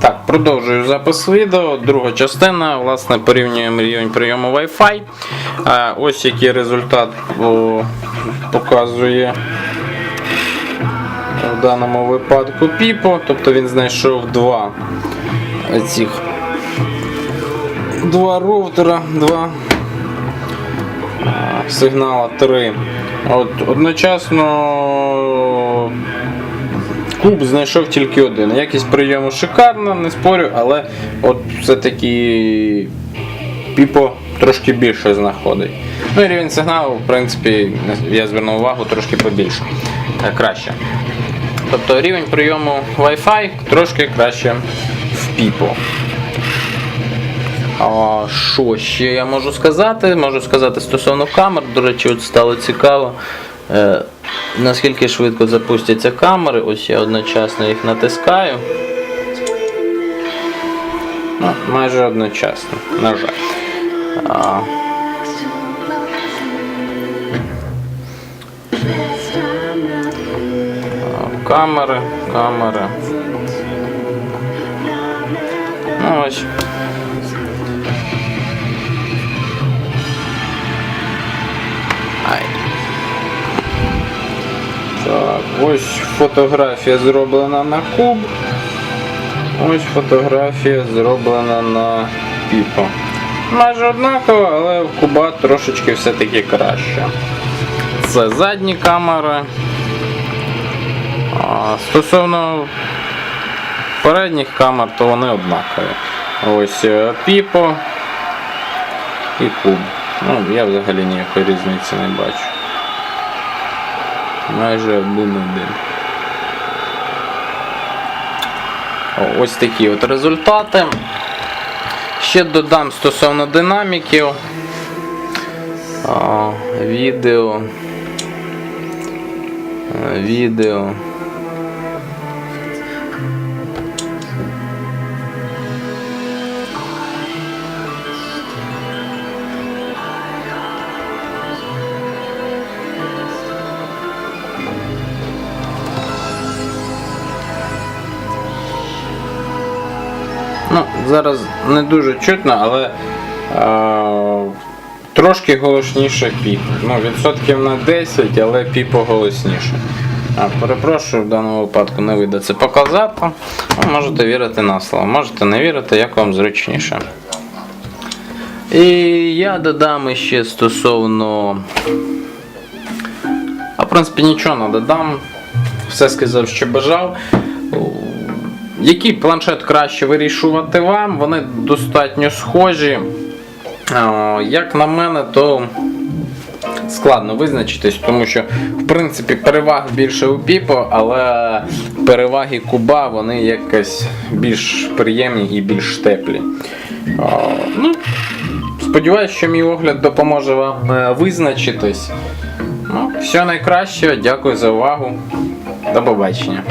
Так, продовжую запис відео. Друга частина. Власне, порівнюємо рівень прийому Wi-Fi. Ось який результат показує в даному випадку Піпо. Тобто він знайшов два цих два роутера, два сигнала 3. От, одночасно Куб знайшов тільки один. Якість прийому шикарна, не спорю, але от все-таки Піпо трошки більше знаходить. Ну і рівень сигналу, в принципі, я звернув увагу, трошки побільше. Е, Краще. Тобто рівень прийому Wi-Fi трошки краще в Піпо. А що ще я можу сказати? Можу сказати стосовно камер, до речі, от стало цікаво. Наскільки швидко запустяться камери, ось я одночасно їх натискаю. Ну, майже одночасно, на жаль. А, камери, камери. Ну ось. Так, ось фотографія зроблена на куб. Ось фотографія зроблена на піпо. Майже однаково, але в куба трошечки все-таки краще. Це задні камери. А, стосовно передніх камер, то вони однакові. Ось е, піпо і куб. Ну, я взагалі ніякої різниці не бачу. Майже один-один. О, Ось такі от результати. Ще додам стосовно динаміків. Відео. А, відео. Ну, зараз не дуже чутно, але е, трошки голосніше піп. Ну, відсотків на 10, але піпо голосніше. А, перепрошую, в даному випадку не вийде це показати. Ну, можете вірити на слово, можете не вірити, як вам зручніше. І я додам ще стосовно. А в принципі нічого не додам. Все сказав, що бажав. Який планшет краще вирішувати вам? Вони достатньо схожі. Як на мене, то складно визначитись, тому що в принципі переваг більше у Піпо, але переваги Куба вони якось більш приємні і більш теплі. Ну, сподіваюсь, що мій огляд допоможе вам е, визначитись. Ну, все найкраще, дякую за увагу. До побачення.